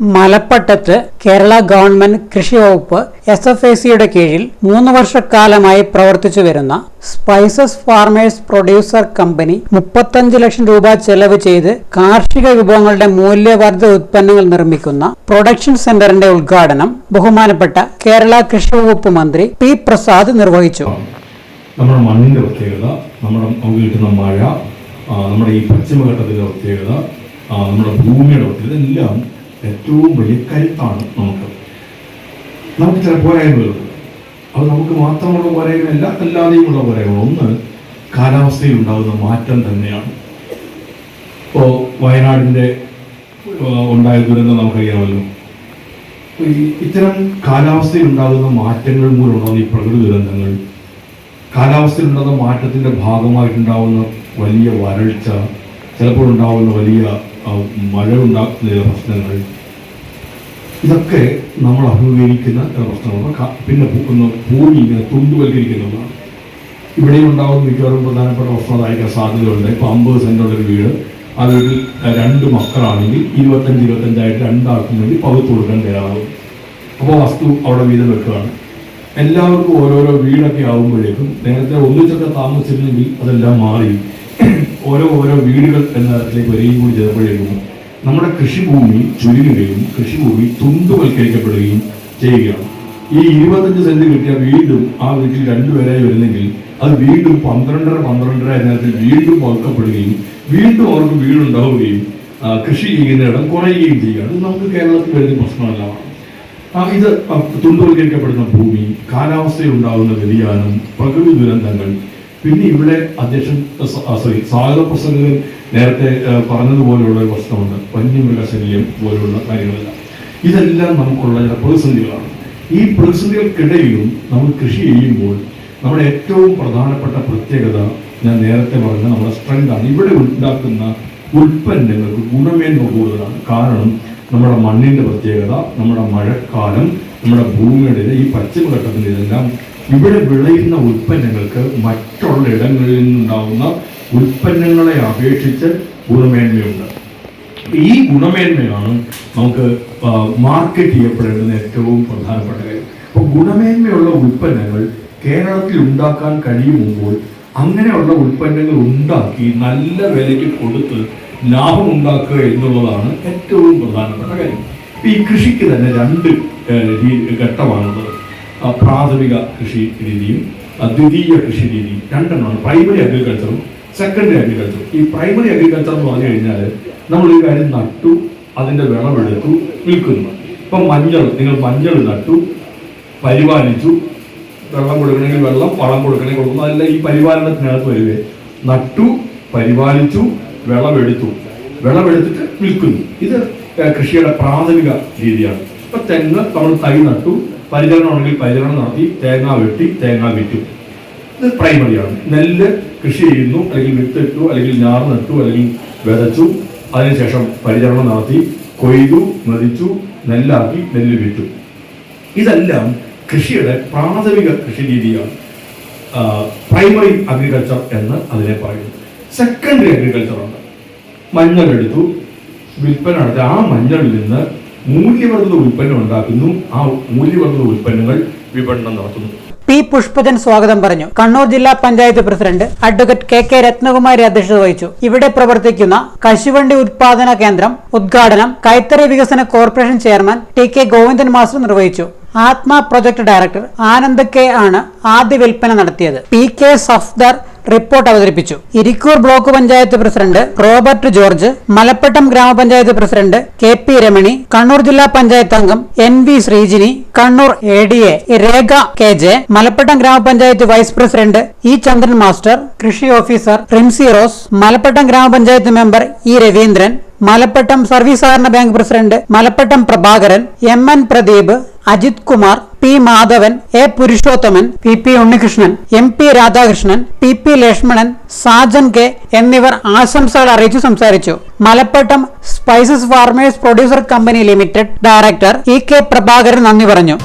മലപ്പട്ടത്ത് Kerala government കൃഷി വകുപ്പ് S F A സിയുടെ കീഴിൽ മൂന്ന് വർഷക്കാലമായി പ്രവർത്തിച്ചു വരുന്ന സ്പൈസസ് ഫാർമേഴ്സ് പ്രൊഡ്യൂസർ കമ്പനി മുപ്പത്തഞ്ച് ലക്ഷം രൂപ ചെലവ് ചെയ്ത് കാർഷിക വിഭവങ്ങളുടെ മൂല്യവർദ്ധിത ഉത്പന്നങ്ങൾ നിർമ്മിക്കുന്ന പ്രൊഡക്ഷൻ സെന്ററിന്റെ ഉദ്ഘാടനം ബഹുമാനപ്പെട്ട കേരള കൃഷി വകുപ്പ് മന്ത്രി പി പ്രസാദ് നിർവഹിച്ചു. നമ്മുടെ മണ്ണിന്റെ പ്രത്യേകത നമ്മുടെ കിട്ടുന്ന മഴ നമ്മുടെ ഈ പശ്ചിമഘട്ടത്തിന്റെ പ്രത്യേകത നമ്മുടെ ഭൂമിയുടെ പ്രത്യേകത എല്ലാം ഏറ്റവും വലിയ കരുത്താണ് നമുക്ക്. നമുക്ക് ചില പോരായ്മകളുണ്ട്. അത് നമുക്ക് മാത്രമുള്ള പോരായ്മയല്ല അല്ലാതെയും ഉള്ള പോരായ്മ ഒന്ന് കാലാവസ്ഥയിൽ ഉണ്ടാകുന്ന മാറ്റം തന്നെയാണ്. ഇപ്പോൾ വയനാടിന്റെ ഉണ്ടായ ദുരന്തം നമുക്കറിയാമല്ലോ. ഇത്തരം കാലാവസ്ഥയിൽ ഉണ്ടാകുന്ന മാറ്റങ്ങൾ മൂലമുണ്ടാകുന്ന ഈ പ്രകൃതി ദുരന്തങ്ങൾ കാലാവസ്ഥയിൽ ഉണ്ടാകുന്ന മാറ്റത്തിന്റെ ഭാഗമായിട്ടുണ്ടാവുന്ന വലിയ വരൾച്ച ചിലപ്പോൾ ഉണ്ടാകുന്ന വലിയ മഴ ഉണ്ടാക്കുന്ന പ്രശ്നങ്ങൾ. ഇതൊക്കെ നമ്മൾ അഭിമുഖീകരിക്കുന്ന ചില പ്രശ്നങ്ങൾ ക- പിന്നെ പൂക്കുന്ന ഭൂമി ഇങ്ങനെ തുണ്ടുവൽക്കരിക്കുന്നതാണ്. ഇവിടെ ഉണ്ടാകുന്ന മിക്കവാറും പ്രധാനപ്പെട്ട പ്രശ്നം അതായിരിക്കാൻ സാധ്യതയുണ്ട് ഇപ്പോൾ അമ്പത് സെന്റുള്ളൊരു വീട്. ആ വീട്ടിൽ രണ്ട് മക്കളാണെങ്കിൽ ഇരുപത്തഞ്ച് ഇരുപത്തഞ്ചായിട്ട് രണ്ടാൾക്കും വേണ്ടി പകുത്ത് കൊടുക്കാൻ തയ്യാറാവും അപ്പോൾ വസ്തു അവിടെ വീതം വെക്കുകയാണ്. എല്ലാവർക്കും ഓരോരോ വീടൊക്കെ ആകുമ്പോഴേക്കും നേരത്തെ ഒന്നിച്ചൊക്കെ താമസിച്ചിരുന്നെങ്കിൽ അതെല്ലാം മാറി. ഓരോ ഓരോ വീടുകൾ എന്ന തരത്തിലേക്ക് വരികയും കൂടി ചെയ്തപ്പോഴേക്കും നമ്മുടെ കൃഷിഭൂമി ചുരുങ്ങുകയും കൃഷിഭൂമി തുണ്ടുവൽക്കരിക്കപ്പെടുകയും ചെയ്യുകയാണ്. ഈ ഇരുപത്തഞ്ച് സെന്റ് കിട്ടിയ വീണ്ടും ആ വീട്ടിൽ രണ്ടുപേരായി വരുന്നെങ്കിൽ അത് വീണ്ടും പന്ത്രണ്ടര പന്ത്രണ്ടര എന്ന തരത്തിൽ വീണ്ടും വകുക്കപ്പെടുകയും വീണ്ടും അവർക്ക് വീടുണ്ടാവുകയും കൃഷി ചെയ്യുന്ന ഇടം കുറയുകയും ചെയ്യുകയാണ്. നമുക്ക് കേരളത്തിൽ വരുന്ന പ്രശ്നമല്ല. ഇത് തുണ്ടുവൽക്കരിക്കപ്പെടുന്ന ഭൂമി കാലാവസ്ഥയിൽ ഉണ്ടാകുന്ന വ്യതിയാനം പ്രകൃതി ദുരന്തങ്ങൾ പിന്നെ ഇവിടെ അധ്യക്ഷൻ സോറി സ്വാഗത പ്രസംഗത്തിൽ നേരത്തെ പറഞ്ഞതുപോലെയുള്ള ഒരു പ്രശ്നമുണ്ട് വന്യമൃഗശല്യം പോലുള്ള കാര്യങ്ങളെല്ലാം. ഇതെല്ലാം നമുക്കുള്ള ചില പ്രതിസന്ധികളാണ്. ഈ പ്രതിസന്ധികൾക്കിടയിലും നമ്മൾ കൃഷി ചെയ്യുമ്പോൾ നമ്മുടെ ഏറ്റവും പ്രധാനപ്പെട്ട പ്രത്യേകത ഞാൻ നേരത്തെ പറഞ്ഞ നമ്മുടെ സ്ട്രെങ്താണ് ഇവിടെ ഉണ്ടാക്കുന്ന ഉൽപ്പന്നങ്ങൾക്ക് ഗുണമേന്മ കൂടുതലാണ്. കാരണം നമ്മുടെ മണ്ണിന്റെ പ്രത്യേകത നമ്മുടെ മഴക്കാലം നമ്മുടെ ഭൂമിയുടെ ഈ പശ്ചിമഘട്ടത്തിന്റെ ഇതെല്ലാം ഇവിടെ വിളയുന്ന ഉൽപ്പന്നങ്ങൾക്ക് മറ്റുള്ള ഇടങ്ങളിൽ നിന്നുണ്ടാവുന്ന ഉൽപ്പന്നങ്ങളെ അപേക്ഷിച്ച് ഗുണമേന്മയുണ്ട്. ഈ ഗുണമേന്മയാണ് നമുക്ക് മാർക്കറ്റ് ചെയ്യപ്പെടേണ്ടുന്ന ഏറ്റവും പ്രധാനപ്പെട്ട കാര്യം. അപ്പോൾ ഗുണമേന്മയുള്ള ഉൽപ്പന്നങ്ങൾ കേരളത്തിൽ ഉണ്ടാക്കാൻ കഴിയുമ്പോൾ അങ്ങനെയുള്ള ഉൽപ്പന്നങ്ങൾ ഉണ്ടാക്കി നല്ല വിലയ്ക്ക് കൊടുത്ത് ലാഭം ഉണ്ടാക്കുക എന്നുള്ളതാണ് ഏറ്റവും പ്രധാനപ്പെട്ട കാര്യം. ഈ കൃഷിക്ക് തന്നെ രണ്ട് ഘട്ടമാണുള്ളത്. പ്രാഥമിക കൃഷി രീതിയും ദ്വിതീയ കൃഷി രീതിയും രണ്ടെണ്ണമാണ്. പ്രൈമറി അഗ്രികൾച്ചറും സെക്കൻഡറി അഗ്രികൾച്ചർ ഈ പ്രൈമറി അഗ്രികൾച്ചർ എന്ന് പറഞ്ഞു കഴിഞ്ഞാൽ നമ്മൾ ഈ കാര്യം നട്ടു അതിന്റെ വിളവെടുത്തു വിൽക്കുന്നു. ഇപ്പൊ മഞ്ഞൾ നിങ്ങൾ മഞ്ഞൾ നട്ടു പരിപാലിച്ചു വെള്ളം കൊടുക്കണമെങ്കിൽ വെള്ളം വളം കൊടുക്കണമെങ്കിൽ കൊടുക്കുന്നു. അതെല്ലാം ഈ പരിപാലനത്തിനകത്ത് വരുവേ. നട്ടു പരിപാലിച്ചു വിളവെടുത്തു. വിളവെടുത്തിട്ട് വിൽക്കുന്നു. ഇത് കൃഷിയുടെ പ്രാഥമിക രീതിയാണ്. ഇപ്പൊ തെങ്ങ് നമ്മൾ തൈ നട്ടു പരിചരണമാണെങ്കിൽ പരിചരണം നടത്തി തേങ്ങ വെട്ടി തേങ്ങ വിറ്റു. ഇത് പ്രൈമറിയാണ് നെല്ല് കൃഷി ചെയ്യുന്നു അല്ലെങ്കിൽ വിത്തിട്ടു അല്ലെങ്കിൽ ഞാറ് നട്ടു അല്ലെങ്കിൽ വിതച്ചു. അതിനുശേഷം പരിചരണം നടത്തി കൊയ്തു മതിച്ചു നെല്ലാക്കി നെല്ല് വിറ്റു. ഇതെല്ലാം കൃഷിയുടെ പ്രാഥമിക കൃഷി രീതിയാണ്. പ്രൈമറി അഗ്രികൾച്ചർ എന്ന് അതിനെ പറയുന്നു സെക്കൻഡറി അഗ്രികൾച്ചർ ഉണ്ട് മഞ്ഞൾ എടുത്തു. വിൽപ്പന നടത്തി. ആ മഞ്ഞളിൽ നിന്ന് മൂല്യവർദ്ധിത ഉൽപ്പന്നം ഉണ്ടാക്കുന്നു. ആ മൂല്യവർദ്ധിത ഉൽപ്പന്നങ്ങൾ വിപണനം നടത്തുന്നു. പി പുഷ്പജൻ സ്വാഗതം പറഞ്ഞു. കണ്ണൂർ ജില്ലാ panchayat president advocate K K Ratnakumari അധ്യക്ഷത വഹിച്ചു. ഇവിടെ പ്രവർത്തിക്കുന്ന കശുവണ്ടി ഉത്പാദന കേന്ദ്രം ഉദ്ഘാടനം കൈത്തറി വികസന corporation chairman T K Govindan master നിർവഹിച്ചു. ആത്മ പ്രൊജക്ട് ഡയറക്ടർ ആനന്ദ് കെ ആണ് ആദ്യ വിൽപ്പന നടത്തിയത്. പി കെ സഫ്ദർ റിപ്പോർട്ട് അവതരിപ്പിച്ചു. Irikkur block panchayat president Robert George Malappattam gramapanchayat president K P Ramani Kannur ജില്ലാ പഞ്ചായത്ത് അംഗം N V Sreejini Kannur A D A Rekha K J Malappattam gramapanchayat vice president E Chandran master കൃഷി officer Rimsy Rose Malappattam gramapanchayat member E Raveendran Malappattam service സഹകരണ bank president Malappattam Prabhakaran M N Pradeep Ajith Kumar P Madhavan A Purushothaman P P Unnikrishnan M P Radhakrishnan P P Lakshmanan Sajan K എന്നിവർ ആശംസകൾ അറിയിച്ചു സംസാരിച്ചു. Malappattam spices farmers producer company limited director E K Prabhakaran നന്ദി പറഞ്ഞു.